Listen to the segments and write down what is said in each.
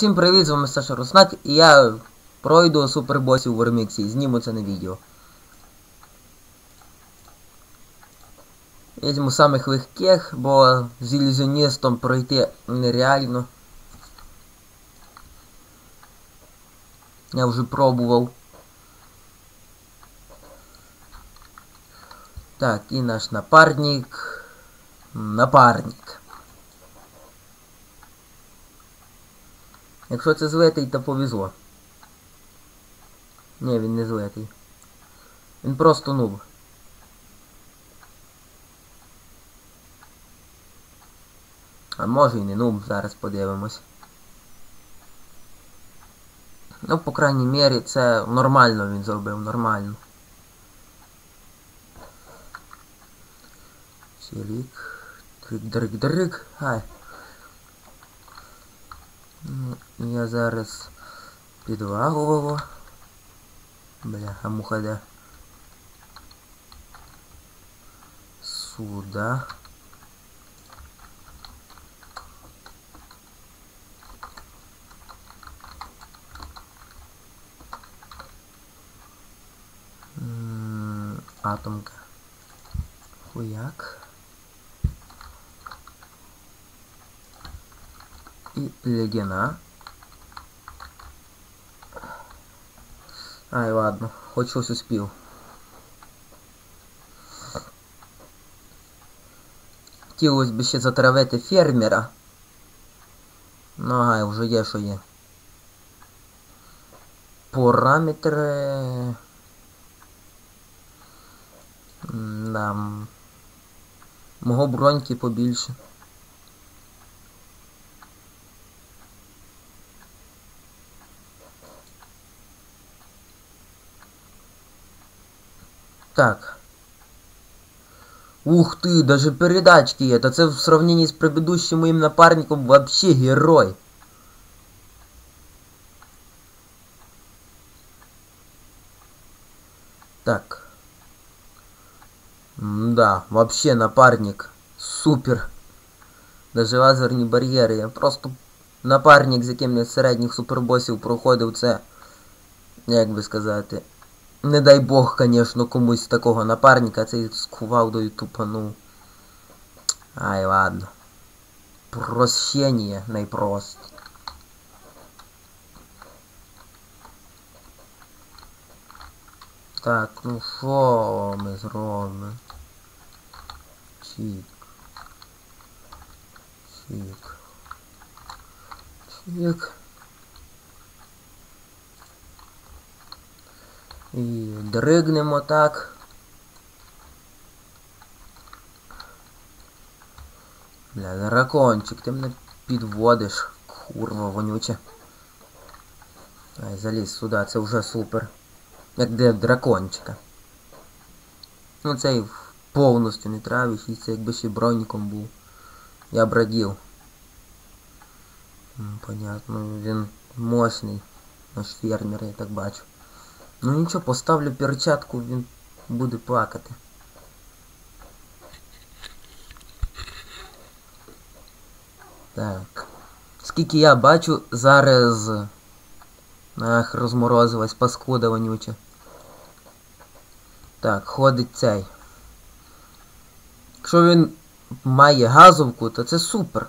Всім привіт, з вами Саша Руснак, і я пройду супербосів в Орміксі зніму це на відео. Візьму самих легких, бо з ілюзіоністом пройти нереально. Я вже пробував. Так, і наш напарник. Напарник. Якщо це злитий, то повезло. Ні, він не злитий. Він просто нуб. А може і не нуб, зараз подивимось. Ну, по крайній мірі, це нормально він зробив, нормально. Сілік. Дрик-дрик-дрик. Ай. Ну, Я зараз підлагувало. Бля, а муха де? Сюда. Атомка. Хуяк. И легена. Ай, ладно, хоть щось успів. Хотілося б ще фермера. Ну ага, вже є, що є. Параметри... Да. Мого броньки побільше. Так. Ух ты, даже передачки є. Та це в сравнении з предыдущим моїм напарником вообще герой. Так. Да, вообще напарник. Супер. Даже лазерні бар'єри. Я просто напарник, з яким я середніх супербосів проходив, це. Як би сказати. Не дай Бог, конечно, комусь такого напарника, цей з кувалдою тупанув. Ай, ладно. Прощення найпрост. Так, ну що ми зробимо? Чик. Чик. Чик. І дригнемо так. Бля, дракончик, ти мене підводиш, курва вонюче. Ай, заліз сюди, це вже супер. Як для дракончика. Ну цей повністю не травиш, і це якби ще броніком був. Я б радів. Понятно, він мощний. Наш фермер, я так бачу. Ну нічого, поставлю перчатку, він буде плакати. Так. Скільки я бачу, зараз... Ах, розморозилась паскуда вонюча. Так, ходить цей. Якщо він має газовку, то це супер.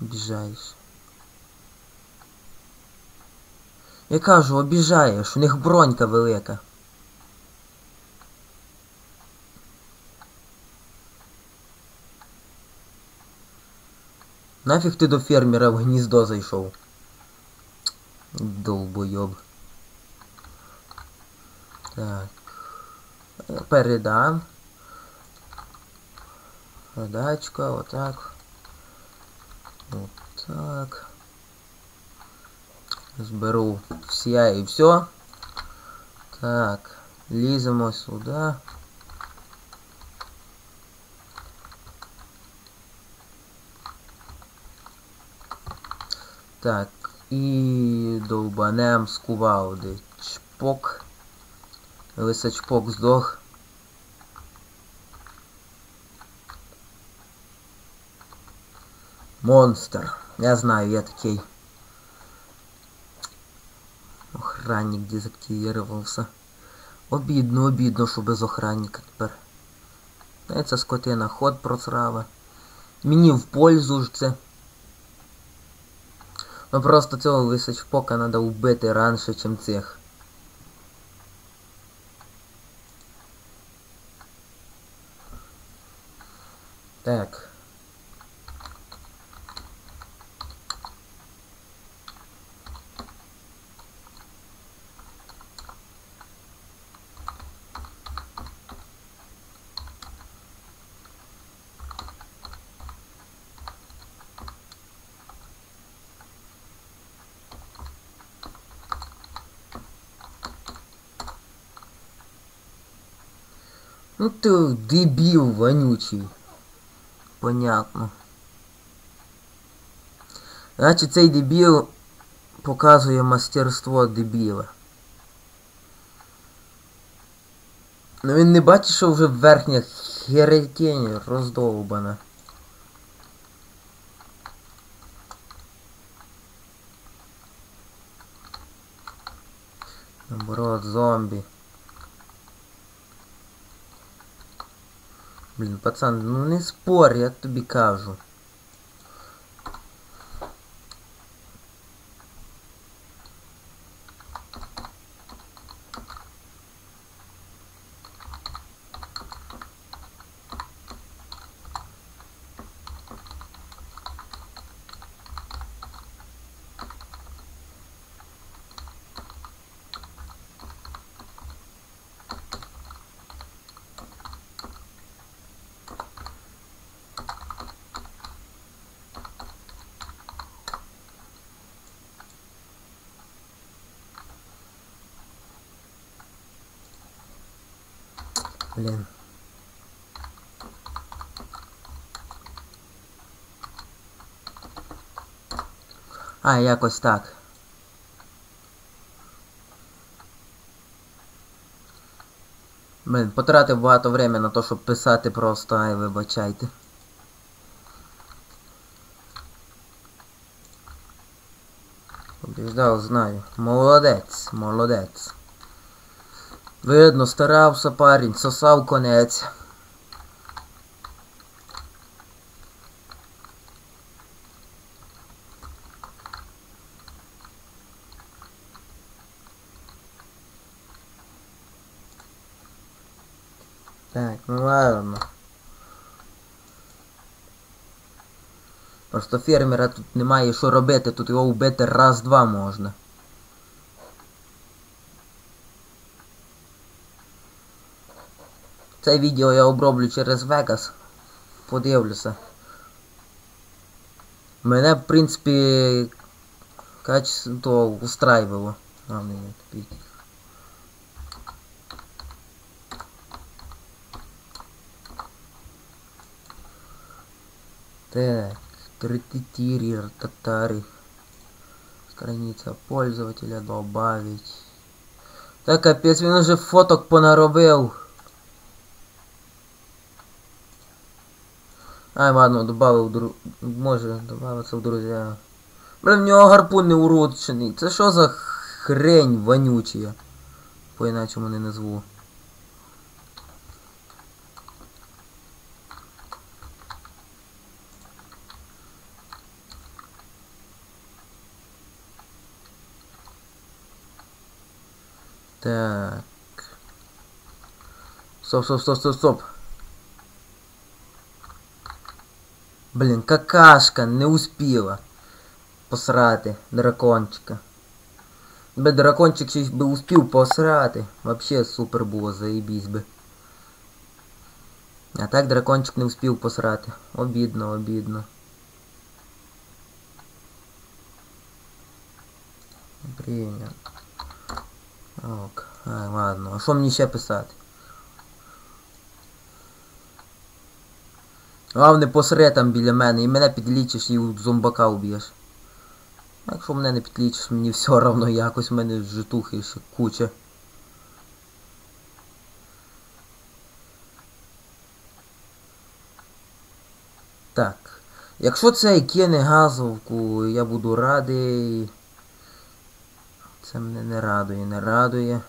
Обіжаєш. Я кажу, обіжаєш, у них бронька велика. Нафіг ти до фермера в гніздо зайшов? Долбойоб. Так. Передам. Подачка, отак. Отак. Зберу все і все. Так, ліземо сюди. Так, і довбанем з кувалди. Чпок. Лисачпок здох. Монстр. Я знаю, я такий. Охранник дезактивировался. Обідно, обідно, що без охранника тепер. Е, Ця скотина ход просрала. Мені в пользу ж це. Ну просто цього височпока треба вбити раніше, чим цих. Так. Ну ти дебіл вонючий. Понятно. Значить цей дебіл показує мастерство дебіла. Ну він не бачить, що вже верхня херетень роздовбана. Наоборот, зомбі. Блін, пацан, ну не спор, я тобі кажу. Блін. А, якось так. Блін, потратив багато времени на те, щоб писати просто, ай, вибачайте. Побіждав, знаю. Молодець, молодець. Видно, старався парень, сосав конець. Так, ну ладно. Просто фермера тут немає що робити, тут його вбити раз-два можна. Це відео я оброблю через Vegas. Подивлюся. Мене, в принципі, качество устраивало. А, не, не, Так, третитири, татари. Страница пользователя добавить. Так, капець, він уже фоток понаробив. Ай, ладно, добавив дру... Може добавиться в друзья. Блин, в нього гарпун не уродчений. Це що за хрень вонючая? По іначому не назву. Так. Стоп, стоп, стоп, стоп, стоп. Блін, какашка не успіла посрати дракончика. Би дракончик ще би успів посрати. Вообще супер було, заебісь би. А так дракончик не успів посрати. Обідно, обідно. Прийняв. Ок. Ай, ладно. А що мені ще писати? Главне посре там біля мене і мене підлічиш і зомбака уб'єш. Якщо мене не підлічиш, мені все равно якось в мене житухи ще куча. Так. Якщо цей кине газовку, я буду радий. Це мене не радує, не радує.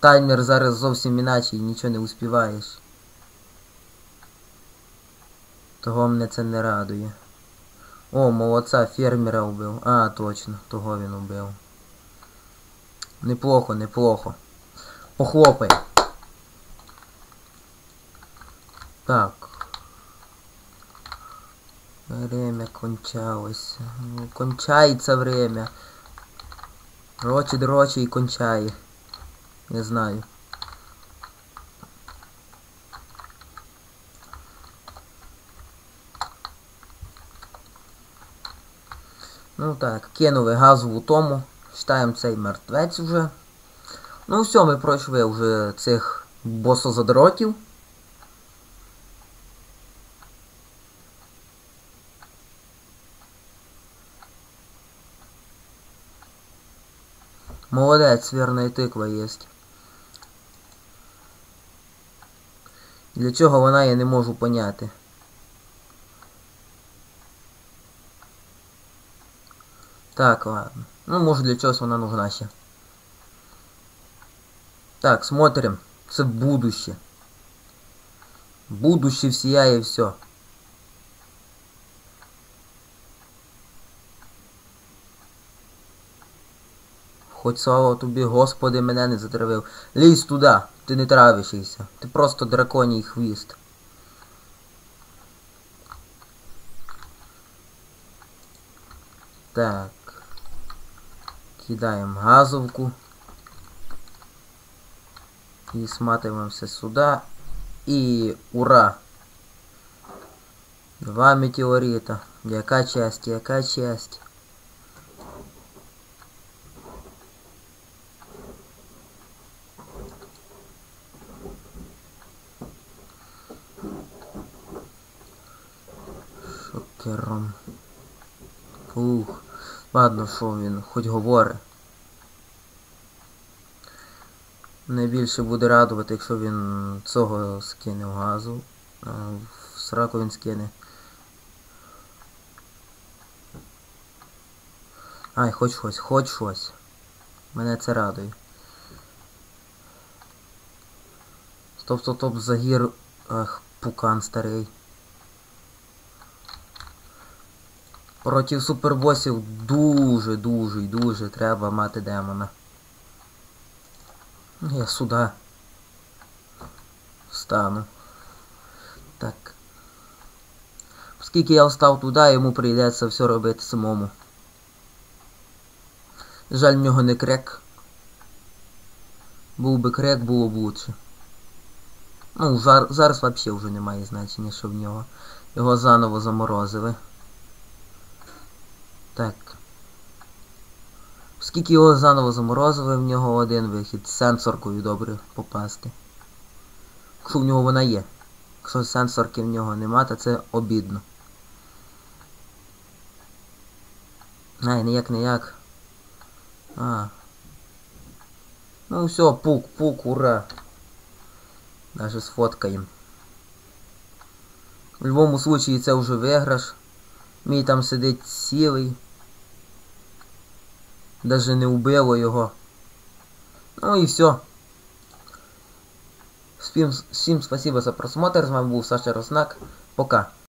Таймер зараз зовсім іначе і нічого не успіваєш. Того мене це не радує. О, молодця, фермера убив. А, точно, того він убив. Неплохо, неплохо. Похлопай. Так. Время кончалось. Ну, кончається время. Дрочі, дрочі і кончає. Не знаю. Ну так, кинули газову тому. Читаємо цей мертвець вже. Ну все, ми пройшли вже цих босозадротів. Молодець, вірна тиква є. Для чого вона я не можу поняти. Так, ладно. Ну, може для чогось вона нужна ще. Так, смотрим. Це будуще. Будуще всіяє все. Хоч слава тобі, Господи, мене не затравив. Лізь туди, ти не травишся. Ти просто драконій хвіст. Так. Кидаємо газовку. И сматываемся сюда. И ура! Два метеорита. Яка часть, яка часть? Шокером. Фух. Ладно, що він хоч говорить. Найбільше буде радувати, якщо він цього скине в газу. В сраку він скине. Ай, хоч щось, хоч щось. Мене це радує. Стоп, стоп, стоп, загір. Ах, пукан старий. Проти супербосів дуже, дуже, треба мати демона. Я сюда встану. Так. Оскільки я встав туди, йому прийдеться все робити самому. Жаль, в нього не крек. Був би крек, було б лучше. Ну, зараз взагалі вже немає значення, що в нього. Його заново заморозили. Так. Скільки його заново заморозили, в нього один вихід. Сенсоркою добре попасти. Якщо в нього вона є. Якщо сенсорки в нього нема, то це обідно. Ай, ніяк ніяк. А. Ну все, пук, пук, ура. Даже сфоткаємо. В будь-якому случаї це вже виграш. Мій там сидить цілий. Даже не убило його. Ну і все. Всім, спасибо за просмотр. З вами був Саша Роснак. Пока.